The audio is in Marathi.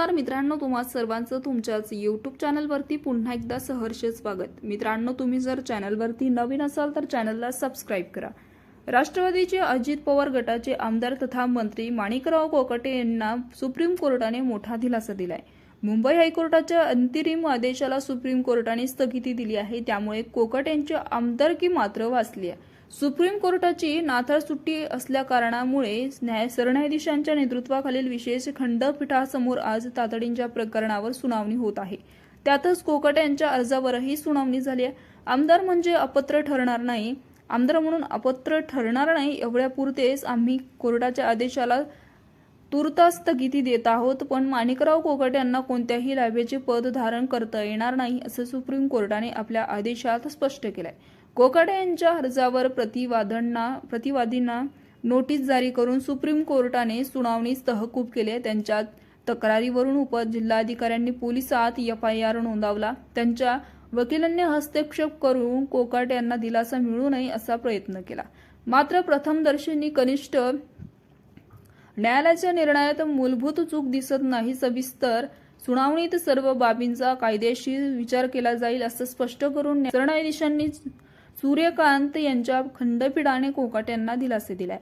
नमस्कार मित्रांनो तुम्हा सर्वांचं तुमच्याच यूट्यूब चॅनलवरती पुन्हा एकदा सहर्ष स्वागत. मित्रांनो तुम्ही जर चॅनलवरती नवीन असाल तर चॅनलला सबस्क्राईब करा. राष्ट्रवादीचे अजित पवार गटाचे आमदार तथा मंत्री माणिकराव कोकटे यांना सुप्रीम कोर्टाने मोठा दिलासा दिलाय. मुंबई हायकोर्टाच्या अंतरिम आदेशाला सुप्रीम कोर्टाने स्थगिती दिली आहे त्यामुळे कोकट यांची आमदारकी मात्र वाचली आहे. सुप्रीम कोर्टाची नाताळ सुट्टी असल्या कारणामुळे न्याय सरन्यायाधीशांच्या नेतृत्वाखालील विशेष खंडपीठासमोर आज तातडीच्या प्रकरणावर सुनावणी होत आहे. त्यातच कोकट यांच्या अर्जावरही सुनावणी झाली आहे. आमदार म्हणजे अपत्र ठरणार नाही. आमदार म्हणून अपत्र ठरणार नाही एवढ्यापुरतेच आम्ही कोर्टाच्या आदेशाला तुर्तास स्थगिती देत आहोत पण माणिकराव कोकट यांना कोणत्याही लाभेचे पद धारण करता येणार नाही असं सुप्रीम कोर्टाने आपल्या आदेशात स्पष्ट केलंय. कोकाटे यांच्या अर्जावर प्रतिवादांना प्रतिवादींना नोटीस जारी करून सुप्रीम कोर्टाने सुनावणीस तहकूब केले. त्यांच्या तक्रारीवरून उपजिल्हाधिकाऱ्यांनी पोलिसात एफ आय आर नोंदवला. त्यांच्या वकिलांनी हस्तक्षेप करून कोकाटे यांना दिलासा मिळू नये असा प्रयत्न केला. मात्र प्रथमदर्शनी कनिष्ठ न्यायालयाच्या निर्णयात मूलभूत चूक दिसत नाही. सविस्तर सुनावणीत सर्व बाबींचा कायदेशीर विचार केला जाईल असं स्पष्ट करून सरन्यायाधीशांनी सूर्यकांत यांच्या खंडपीठाने कोकाटे यांना दिलासे दिलाय.